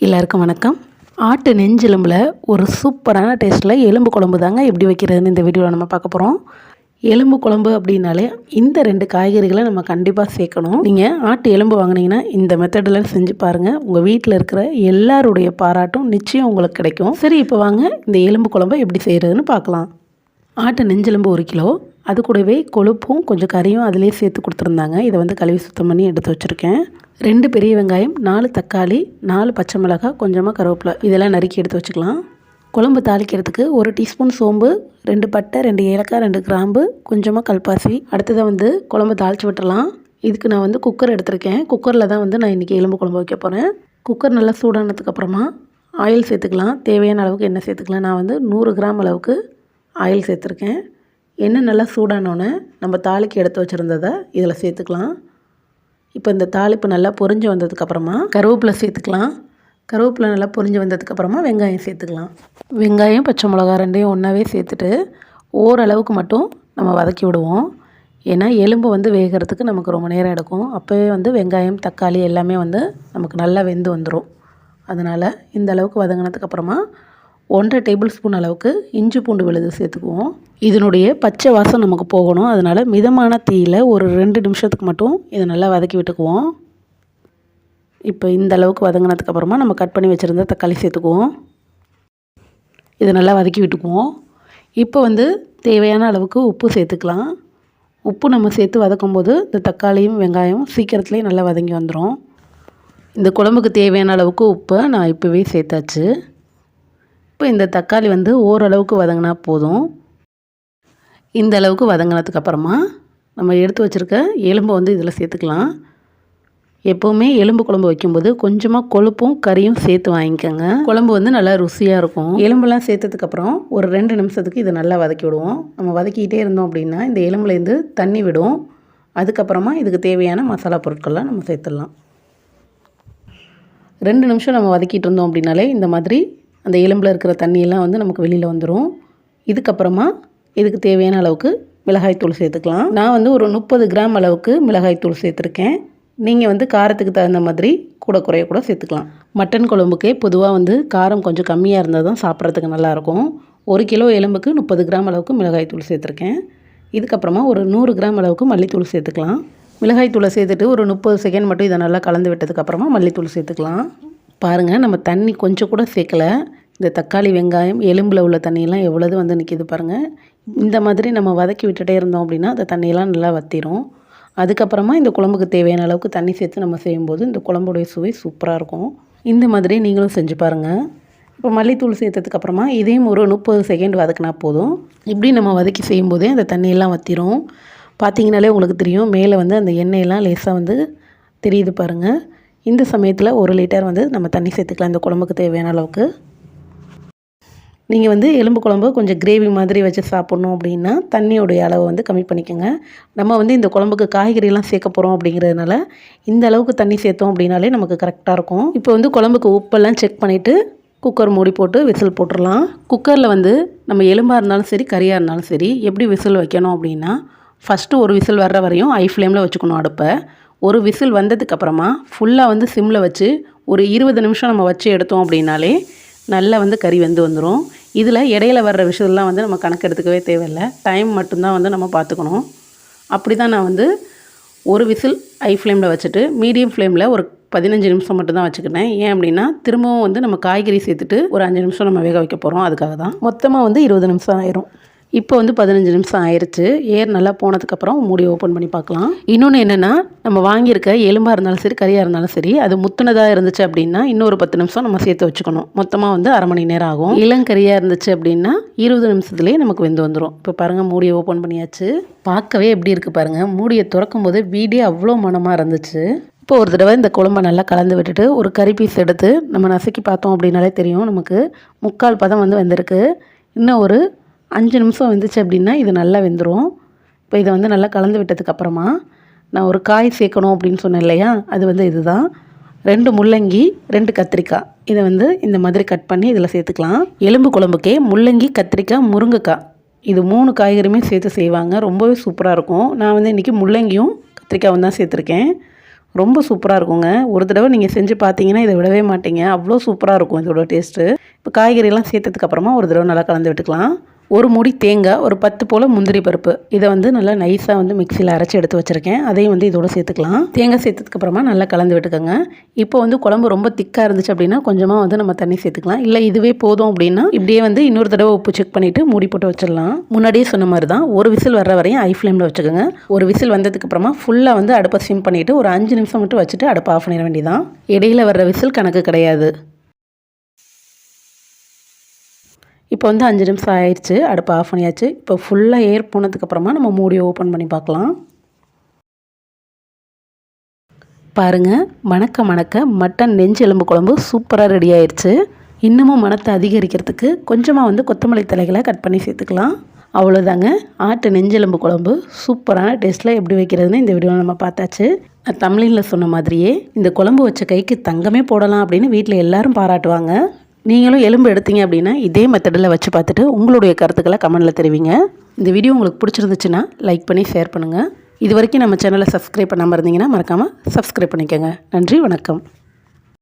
எல்லாருக்கும் வணக்கம். ஆட்டு நெஞ்செலும்பில் ஒரு சூப்பரான டேஸ்ட்டில் எலும்பு குழம்பு தாங்க எப்படி வைக்கிறதுன்னு இந்த வீடியோவில் நம்ம பார்க்க போகிறோம் எலும்பு குழம்பு அப்படின்னாலே இந்த ரெண்டு காய்கறிகளை நம்ம கண்டிப்பாக சேர்க்கணும். நீங்கள் ஆட்டு எலும்பு வாங்கினீங்கன்னா இந்த மெத்தடில் செஞ்சு பாருங்கள் உங்கள் வீட்டில் இருக்கிற எல்லாருடைய பாராட்டும் நிச்சயம் உங்களுக்கு கிடைக்கும். சரி இப்போ வாங்க இந்த எலும்பு குழம்பை எப்படி செய்கிறதுன்னு பார்க்கலாம். ஆட்டு நெஞ்செலும்பு ஒரு கிலோ. அது கூடவே கொழுப்பும் கொஞ்சம் கறியும் அதிலே சேர்த்து கொடுத்துருந்தாங்க. இதை வந்து கழுவி சுத்தம் பண்ணி எடுத்து வச்சுருக்கேன். ரெண்டு பெரிய வெங்காயம் நாலு தக்காளி நாலு பச்சை மிளகாய் கொஞ்சமாக கருவேப்பிலை. இதெல்லாம் நறுக்கி எடுத்து வச்சுக்கலாம். குழம்பு தாளிக்கிறதுக்கு ஒரு டீஸ்பூன் சோம்பு ரெண்டு பட்டை ரெண்டு ஏலக்காய் ரெண்டு கிராம்பு கொஞ்சமாக கல்பாசி. அடுத்ததை வந்து குழம்பு தாளித்து விட்டுடலாம். இதுக்கு நான் வந்து குக்கர் எடுத்திருக்கேன். குக்கரில் தான் வந்து நான் இன்றைக்கி எலும்பு குழம்பு வைக்க போகிறேன் குக்கர் நல்லா சூடானதுக்கப்புறமா ஆயில் சேர்த்துக்கலாம். தேவையான அளவுக்கு எண்ணெய் சேர்த்துக்கலாம். நான் வந்து நூறு கிராம் அளவுக்கு ஆயில் சேர்த்துருக்கேன். எண்ணெய் நல்லா சூடானோன்னே நம்ம தாளிக்கு எடுத்து வச்சுருந்ததை இதில் சேர்த்துக்கலாம். இப்போ இந்த தாளிப்பு நல்லா பொரிஞ்சு வந்ததுக்கப்புறமா கருவேப்பிலை சேர்த்துக்கலாம். கருவேப்பிலை நல்லா பொரிஞ்சு வந்ததுக்கப்புறமா வெங்காயம் சேர்த்துக்கலாம். வெங்காயம் பச்சை மிளகா ரெண்டையும் ஒன்றாவே சேர்த்துட்டு ஓரளவுக்கு மட்டும் நம்ம வதக்கி விடுவோம். ஏன்னா எலும்பு வந்து வேகிறதுக்கு நமக்கு ரொம்ப நேரம் எடுக்கும். அப்போவே வந்து வெங்காயம் தக்காளி எல்லாமே வந்து நமக்கு நல்லா வெந்து வந்துடும் அதனால் இந்த அளவுக்கு வதங்கினதுக்கப்புறமா ஒன்றரை டேபிள் ஸ்பூன் அளவுக்கு இஞ்சி பூண்டு விழுது சேர்த்துக்குவோம். இதனுடைய பச்சை வாசம் நமக்கு போகணும். அதனால் மிதமான தீயில் ஒரு ரெண்டு நிமிஷத்துக்கு மட்டும் இதை நல்லா வதக்கி விட்டுக்குவோம். இப்போ இந்த அளவுக்கு வதங்கினதுக்கப்புறமா நம்ம கட் பண்ணி வச்சுருந்த தக்காளி சேர்த்துக்குவோம். இதை நல்லா வதக்கி விட்டுக்குவோம். இப்போ வந்து தேவையான அளவுக்கு உப்பு சேர்த்துக்கலாம். உப்பு நம்ம சேர்த்து வதக்கும் போது இந்த தக்காளியும் வெங்காயம் சீக்கிரத்துலேயே நல்லா வதங்கி வந்துடும் இந்த குழம்புக்கு தேவையான அளவுக்கு உப்பை நான் இப்போவே சேர்த்தாச்சு. இப்போ இந்த தக்காளி வந்து ஓரளவுக்கு வதங்கினா போதும். இந்த அளவுக்கு வதங்கினதுக்கப்புறமா நம்ம எடுத்து வச்சுருக்க எலும்பை வந்து இதில் சேர்த்துக்கலாம். எப்போவுமே எலும்பு குழம்பு வைக்கும்போது கொஞ்சமாக கொழுப்பும் கறியும் சேர்த்து வாங்கிக்கோங்க. குழம்பு வந்து நல்லா ருசியாக இருக்கும். எலும்புலாம் சேர்த்ததுக்கப்புறம் ஒரு ரெண்டு நிமிஷத்துக்கு இதை நல்லா வதக்கி விடுவோம். நம்ம வதக்கிக்கிட்டே இருந்தோம் அப்படின்னா இந்த எலும்புலேருந்து தண்ணி விடும். அதுக்கப்புறமா இதுக்கு தேவையான மசாலா பொருட்கள்லாம் நம்ம சேர்த்துடலாம். ரெண்டு நிமிஷம் நம்ம வதக்கிட்டு இருந்தோம் அப்படின்னாலே இந்த மாதிரி அந்த எலும்பில் இருக்கிற தண்ணியெல்லாம் வந்து நமக்கு வெளியில் வந்துடும் இதுக்கப்புறமா இதுக்கு தேவையான அளவுக்கு மிளகாய்த்தூள் சேர்த்துக்கலாம். நான் வந்து ஒரு முப்பது கிராம் அளவுக்கு மிளகாய்த்தூள் சேர்த்துருக்கேன். நீங்கள் வந்து காரத்துக்கு தகுந்த மாதிரி கூட குறைய கூட சேர்த்துக்கலாம். மட்டன் குழம்புக்கே பொதுவாக வந்து காரம் கொஞ்சம் கம்மியாக இருந்தால் தான் சாப்பிட்றதுக்கு நல்லாயிருக்கும் ஒரு கிலோ எலும்புக்கு முப்பது கிராம் அளவுக்கு மிளகாய்த்தூள் சேர்த்துருக்கேன். இதுக்கப்புறமா ஒரு நூறு கிராம் அளவுக்கு மல்லித்தூள் சேர்த்துக்கலாம். மிளகாய்த்தூளை சேர்த்துட்டு ஒரு முப்பது செகண்ட் மட்டும் இதை நல்லா கலந்து விட்டதுக்கப்புறமா மல்லித்தூள் சேர்த்துக்கலாம். பாருங்கள் நம்ம தண்ணி கொஞ்சம் கூட சேர்க்கலை. இந்த தக்காளி வெங்காயம் எலும்பில் உள்ள தண்ணியெல்லாம் எவ்வளவு வந்து நிற்கிது பாருங்கள் இந்த மாதிரி நம்ம வதக்கி விட்டுட்டே இருந்தோம் அப்படின்னா அந்த தண்ணியெல்லாம் நல்லா வத்திரும். அதுக்கப்புறமா இந்த குழம்புக்கு தேவையான அளவுக்கு தண்ணி சேர்த்து நம்ம செய்யும்போது இந்த குழம்புடைய சுவை சூப்பராக இருக்கும். இந்த மாதிரி நீங்களும் செஞ்சு பாருங்கள் இப்போ மல்லித்தூள் சேர்த்ததுக்கப்புறமா இதையும் ஒரு முப்பது செகண்ட் வதக்கினா போதும். இப்படி நம்ம வதக்கி செய்யும்போதே அந்த தண்ணியெல்லாம் வத்திரும். பார்த்தீங்கனாலே உங்களுக்கு தெரியும் மேலே வந்து அந்த எண்ணெயெல்லாம் லேசாக வந்து தெரியுது பாருங்கள் இந்த சமயத்தில் ஒரு லிட்டர் வந்து நம்ம தண்ணி சேர்த்துக்கலாம். இந்த குழம்புக்கு தேவையான அளவுக்கு. நீங்கள் வந்து எலும்பு குழம்பு கொஞ்சம் கிரேவி மாதிரி வச்சு சாப்பிட்ணும் அப்படின்னா தண்ணியோடைய அளவை வந்து கம்மி பண்ணிக்கோங்க. நம்ம வந்து இந்த குழம்புக்கு காய்கறிலாம் சேர்க்க போகிறோம் அப்படிங்கிறதுனால இந்த அளவுக்கு தண்ணி சேர்த்தோம் அப்படின்னாலே நமக்கு கரெக்டாக இருக்கும். இப்போ வந்து குழம்புக்கு உப்பெல்லாம் செக் பண்ணிவிட்டு குக்கர் மூடி போட்டு விசில் போட்டுடலாம். குக்கரில் வந்து நம்ம எலும்பாக இருந்தாலும் சரி கறியாக இருந்தாலும் சரி எப்படி விசில் வைக்கணும் அப்படின்னா ஃபஸ்ட்டு ஒரு விசில் வர்ற வரையும் ஐ ஃப்ளேமில் வச்சுக்கணும் அடுப்பை. ஒரு விசில் வந்ததுக்கப்புறமா ஃபுல்லாக வந்து சிம்மில் வச்சு ஒரு இருபது நிமிஷம் நம்ம வச்சு எடுத்தோம் அப்படின்னாலே நல்லா வந்து கறி வெந்து வந்துடும் இதில் இடையில வர்ற விஷயம்லாம் வந்து நம்ம கணக்கு எடுத்துக்கவே தேவையில்லை. டைம் மட்டும்தான் வந்து நம்ம பார்த்துக்கணும். அப்படி தான் நான் வந்து ஒரு விசில் ஐ ஃப்ளேமில் வச்சுட்டு மீடியம் ஃப்ளேமில் ஒரு பதினஞ்சு நிமிஷம் மட்டும் தான் வச்சுக்கிட்டேன். ஏன் அப்படின்னா திரும்பவும் வந்து நம்ம காய்கறி சேர்த்துட்டு ஒரு அஞ்சு நிமிஷம் நம்ம வேக வைக்க போகிறோம் அதுக்காக தான் மொத்தமாக வந்து இருபது நிமிஷம் ஆயிரும். இப்போ வந்து பதினஞ்சு நிமிஷம் ஆயிடுச்சு ஏர் நல்லா போனதுக்கப்புறம் மூடி ஓப்பன் பண்ணி பார்க்கலாம். இன்னொன்று என்னென்னா நம்ம வாங்கியிருக்க எலும்பாக இருந்தாலும் சரி கறியாக இருந்தாலும் சரி அது முத்துனதாக இருந்துச்சு அப்படின்னா இன்னொரு பத்து நிமிஷம் நம்ம சேர்த்து வச்சுக்கணும். மொத்தமாக வந்து அரை மணி நேரம் ஆகும். இளங்கறியாக இருந்துச்சு அப்படின்னா இருபது நிமிஷத்துலேயே நமக்கு வெந்து வந்துடும் இப்போ பாருங்கள் மூடியை ஓப்பன் பண்ணியாச்சு. பார்க்கவே எப்படி இருக்குது பாருங்கள் மூடியை திறக்கும் போது வீடே அவ்வளோ மனமாக இருந்துச்சு. இப்போ ஒரு தடவை இந்த குழம்ப நல்லா கலந்து விட்டுட்டு ஒரு கறி பீஸ் எடுத்து நம்ம நசுக்கி பார்த்தோம் அப்படின்னாலே தெரியும் நமக்கு. முக்கால் பதம் வந்து வந்திருக்கு. இன்னும் ஒரு அஞ்சு நிமிஷம் வெந்துச்சு அப்படின்னா இது நல்லா வெந்துடும் இப்போ இதை வந்து நல்லா கலந்து விட்டதுக்கப்புறமா நான் ஒரு காய் சேர்க்கணும் அப்படின்னு சொன்னேன் இல்லையா? அது வந்து இதுதான். ரெண்டு முள்ளங்கி ரெண்டு கத்திரிக்காய். இதை வந்து இந்த மாதிரி கட் பண்ணி இதில் சேர்த்துக்கலாம். எலும்பு குழம்புக்கே முள்ளங்கி கத்திரிக்காய் முருங்கைக்காய். இது மூணு காய்கறியுமே சேர்த்து செய்வாங்க. ரொம்பவே சூப்பராக இருக்கும். நான் வந்து இன்றைக்கி முள்ளங்கியும் கத்திரிக்காயும் தான் சேர்த்துருக்கேன். ரொம்ப சூப்பராக இருக்குங்க. ஒரு தடவை நீங்கள் செஞ்சு பார்த்தீங்கன்னா இதை விடவே மாட்டீங்க. அவ்வளோ சூப்பராக இருக்கும் இதோட டேஸ்ட்டு. இப்போ காய்கறியெல்லாம் சேர்த்ததுக்கப்புறமா ஒரு தடவை நல்லா கலந்து விட்டுக்கலாம். ஒரு மூடி தேங்காய் ஒரு பத்து போல் முந்திரி பருப்பு. இதை வந்து நல்லா நைஸாக வந்து மிக்சியில் அரைச்சி எடுத்து வச்சுருக்கேன். அதையும் வந்து இதோட சேர்த்துக்கலாம். தேங்காய் சேர்த்ததுக்கப்புறமா நல்லா கலந்து விட்டுக்கோங்க. இப்போ வந்து குழம்பு ரொம்ப திக்காக இருந்துச்சு அப்படின்னா கொஞ்சமாக வந்து நம்ம தண்ணி சேர்த்துக்கலாம். இல்லை இதுவே போதும் அப்படின்னா இப்படியே வந்து இன்னொரு தடவை உப்பு செக் பண்ணிவிட்டு மூடி போட்டு வச்சிடலாம். முன்னாடியே சொன்ன மாதிரி தான் ஒரு விசில் வர்ற வரையும் ஐ ஃப்ளேமில் வச்சுக்கோங்க. ஒரு விசில் வந்ததுக்கப்புறமா ஃபுல்லாக வந்து அடுப்பை ஸ்விம் பண்ணிவிட்டு ஒரு அஞ்சு நிமிஷம் மட்டும் வச்சுட்டு அடுப்பை ஆஃப் பண்ணிட வேண்டியதான் இடையில வர்ற விசில் கணக்கு கிடையாது. இப்போ வந்து அஞ்சு நிமிஷம் ஆயிடுச்சு அடுப்பு ஆஃப் பண்ணியாச்சு. இப்போ ஃபுல்லாக ஏர் போனதுக்கப்புறமா நம்ம மூடி ஓப்பன் பண்ணி பார்க்கலாம். பாருங்கள் மணக்க மணக்க மட்டன் நெஞ்சு எலும்பு குழம்பு சூப்பராக ரெடி ஆயிடுச்சு இன்னமும் மணத்தை அதிகரிக்கிறதுக்கு கொஞ்சமாக வந்து கொத்தமல்லி தலைகளை கட் பண்ணி சேர்த்துக்கலாம். அவ்வளோதாங்க ஆட்டு நெஞ்செலும்பு குழம்பு சூப்பரான டேஸ்ட்டில் எப்படி வைக்கிறதுன்னு இந்த வீடியோவில் நம்ம பார்த்தாச்சு. நான் தமிழில் சொன்ன மாதிரியே இந்த குழம்பு வச்ச கைக்கு தங்கமே போடலாம் அப்படின்னு வீட்டில் எல்லாரும் பாராட்டுவாங்க. நீங்களும் எலும்பு எடுத்தீங்க அப்படின்னா இதே மெத்தடில் வச்சு பார்த்துட்டு உங்களுடைய கருத்துக்களை கமெண்டில் தெரிவிங்க. இந்த வீடியோ உங்களுக்கு பிடிச்சிருந்துச்சுன்னா லைக் பண்ணி ஷேர் பண்ணுங்கள் இது வரைக்கும் நம்ம சேனலை சப்ஸ்கிரைப் பண்ணாமல் இருந்தீங்கன்னா மறக்காமல் சப்ஸ்கிரைப் பண்ணிக்கோங்க. நன்றி வணக்கம்.